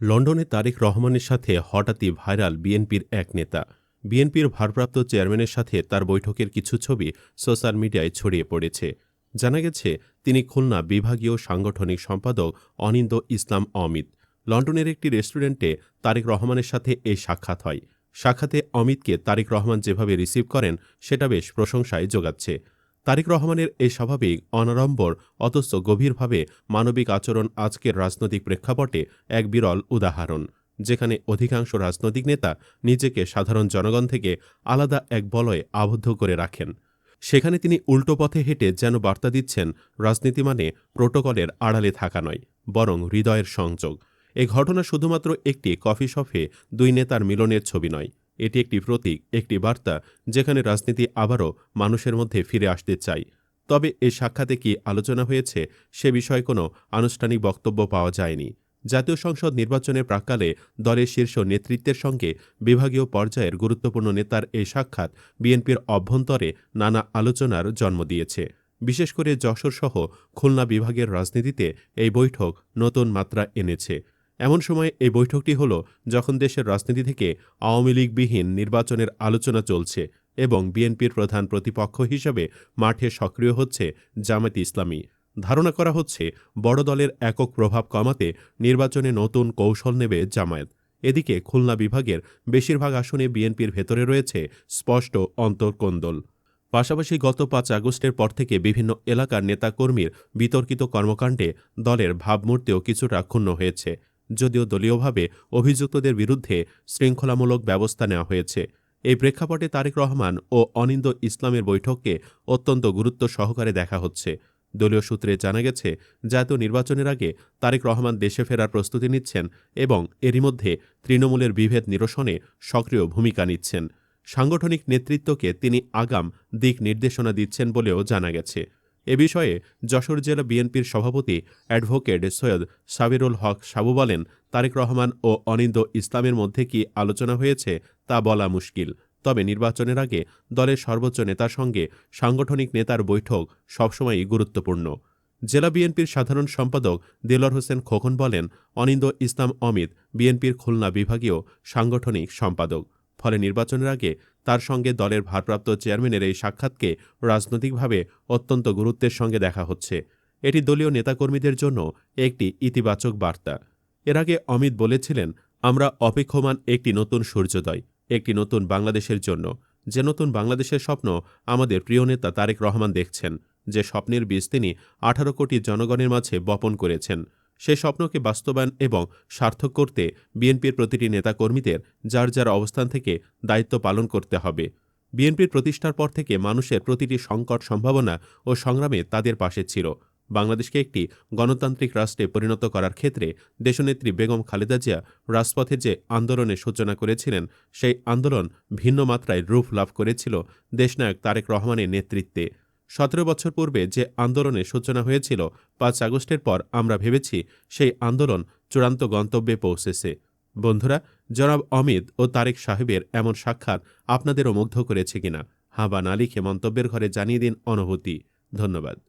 লন্ডনে তারেক রহমানের সাথে হঠাৎই ভাইরাল বিএনপির এক নেতা। বিএনপির ভারপ্রাপ্ত চেয়ারম্যানের সাথে তার বৈঠকের কিছু ছবি সোশ্যাল মিডিয়ায় ছড়িয়ে পড়েছে। জানা গেছে, তিনি খুলনা বিভাগীয় সাংগঠনিক সম্পাদক অনিন্দ ইসলাম অমিত। লন্ডনের একটি রেস্টুরেন্টে তারেক রহমানের সাথে এই সাক্ষাৎ হয়। সাক্ষাতে অমিতকে তারেক রহমান যেভাবে রিসিভ করেন, সেটা বেশ প্রশংসায় যোগাচ্ছে তারেক রহমানের এই স্বাভাবিক অনাড়ম্বর, অথচ গভীরভাবে মানবিক আচরণ আজকের রাজনৈতিক প্রেক্ষাপটে এক বিরল উদাহরণ, যেখানে অধিকাংশ রাজনৈতিক নেতা নিজেকে সাধারণ জনগণ থেকে আলাদা এক বলয়ে আবদ্ধ করে রাখেন। সেখানে তিনি উল্টো পথে হেঁটে যেন বার্তা দিচ্ছেন, রাজনীতি মানে প্রোটোকলের আড়ালে থাকা নয়, বরং হৃদয়ের সংযোগ। এ ঘটনা শুধুমাত্র একটি কফি শপে দুই নেতার মিলনের ছবি নয় এটি একটি প্রতীক, একটি বার্তা, যেখানে রাজনীতি আবারও মানুষের মধ্যে ফিরে আসতে চাই তবে এ সাক্ষাতে কি আলোচনা হয়েছে সে বিষয়ে কোনো আনুষ্ঠানিক বক্তব্য পাওয়া যায়নি। জাতীয় সংসদ নির্বাচনের প্রাক্কালে দলের শীর্ষ নেতৃত্বের সঙ্গে বিভাগীয় পর্যায়ের গুরুত্বপূর্ণ নেতার এই সাক্ষাৎ বিএনপির অভ্যন্তরে নানা আলোচনার জন্ম দিয়েছে। বিশেষ করে যশোরসহ খুলনা বিভাগের রাজনীতিতে এই বৈঠক নতুন মাত্রা এনেছে। এমন সময় এই বৈঠকটি হল যখন দেশের রাজনীতি থেকে আওয়ামী লীগবিহীন নির্বাচনের আলোচনা চলছে এবং বিএনপির প্রধান প্রতিপক্ষ হিসেবে মাঠে সক্রিয় হচ্ছে জামায়াত ইসলামী। ধারণা করা হচ্ছে বড় দলের একক প্রভাব কমাতে নির্বাচনে নতুন কৌশল নেবে জামায়াত। এদিকে খুলনা বিভাগের বেশিরভাগ আসনে বিএনপির ভেতরে রয়েছে স্পষ্ট অন্তর্কোন্দল। পাশাপাশি গত পাঁচ আগস্টের পর থেকে বিভিন্ন এলাকার নেতাকর্মীর বিতর্কিত কর্মকাণ্ডে দলের ভাবমূর্তিও কিছুটা ক্ষুণ্ণ হয়েছে। যদিও দলীয়ভাবে অভিযুক্তদের বিরুদ্ধে শৃঙ্খলামূলক ব্যবস্থা নেওয়া হয়েছে। এই প্রেক্ষাপটে তারেক রহমান ও অনিন্দ ইসলামের বৈঠককে অত্যন্ত গুরুত্ব সহকারে দেখা হচ্ছে। দলীয় সূত্রে জানা গেছে, জাতীয় নির্বাচনের আগে তারেক রহমান দেশে ফেরার প্রস্তুতি নিচ্ছেন এবং এরই মধ্যে তৃণমূলের বিভেদ নিরসনে সক্রিয় ভূমিকা নিচ্ছেন। সাংগঠনিক নেতৃত্বকে তিনি আগাম দিক নির্দেশনা দিচ্ছেন বলেও জানা গেছে। এ বিষয়ে যশোর জেলা বিএনপির সভাপতি অ্যাডভোকেট সৈয়দ সাবিরুল হক সাবু বলেন, তারেক রহমান ও অনিন্দ ইসলামের মধ্যে কি আলোচনা হয়েছে তা বলা মুশকিল। তবে নির্বাচনের আগে দলের সর্বোচ্চ নেতার সঙ্গে সাংগঠনিক নেতার বৈঠক সবসময়ই গুরুত্বপূর্ণ। জেলা বিএনপির সাধারণ সম্পাদক দেলর হোসেন খোকন বলেন, অনিন্দ ইসলাম অমিত বিএনপির খুলনা বিভাগীয় সাংগঠনিক সম্পাদক। ফলে নির্বাচনের আগে তার সঙ্গে দলের ভারপ্রাপ্ত চেয়ারম্যানের এই সাক্ষাৎকে রাজনৈতিকভাবে অত্যন্ত গুরুত্বের সঙ্গে দেখা হচ্ছে। এটি দলীয় নেতাকর্মীদের জন্য একটি ইতিবাচক বার্তা। এর আগে অমিত বলেছিলেন, আমরা অপেক্ষমান একটি নতুন সূর্যোদয়, একটি নতুন বাংলাদেশের জন্য। যে নতুন বাংলাদেশের স্বপ্ন আমাদের প্রিয় নেতা তারেক রহমান দেখছেন, যে স্বপ্নের বীজ তিনি আঠারো কোটি জনগণের মাঝে বপন করেছেন। সে স্বপ্নকে বাস্তবায়ন এবং সার্থক করতে বিএনপির প্রতিটি নেতাকর্মীদের যার যার অবস্থান থেকে দায়িত্ব পালন করতে হবে। বিএনপির প্রতিষ্ঠার পর থেকে মানুষের প্রতিটি সংকট সম্ভাবনা ও সংগ্রামে তাদের পাশে ছিল। বাংলাদেশকে একটি গণতান্ত্রিক রাষ্ট্রে পরিণত করার ক্ষেত্রে দেশনেত্রী বেগম খালেদা জিয়া রাজপথে যে আন্দোলনের সূচনা করেছিলেন, সেই আন্দোলন ভিন্ন মাত্রায় রূপ লাভ করেছিল দেশনায়ক তারেক রহমানের নেতৃত্বে। সতেরো বছর পূর্বে যে আন্দোলনের সূচনা হয়েছিল পাঁচ আগস্টের পর আমরা ভেবেছি সেই আন্দোলন চূড়ান্ত গন্তব্যে পৌঁছেছে। বন্ধুরা, জনাব অমিত ও তারেক সাহেবের এমন সাক্ষাৎ আপনাদেরও মুগ্ধ করেছে কিনা? হাঁ বা না লিখে মন্তব্যের ঘরে জানিয়ে দিন অনুভূতি। ধন্যবাদ।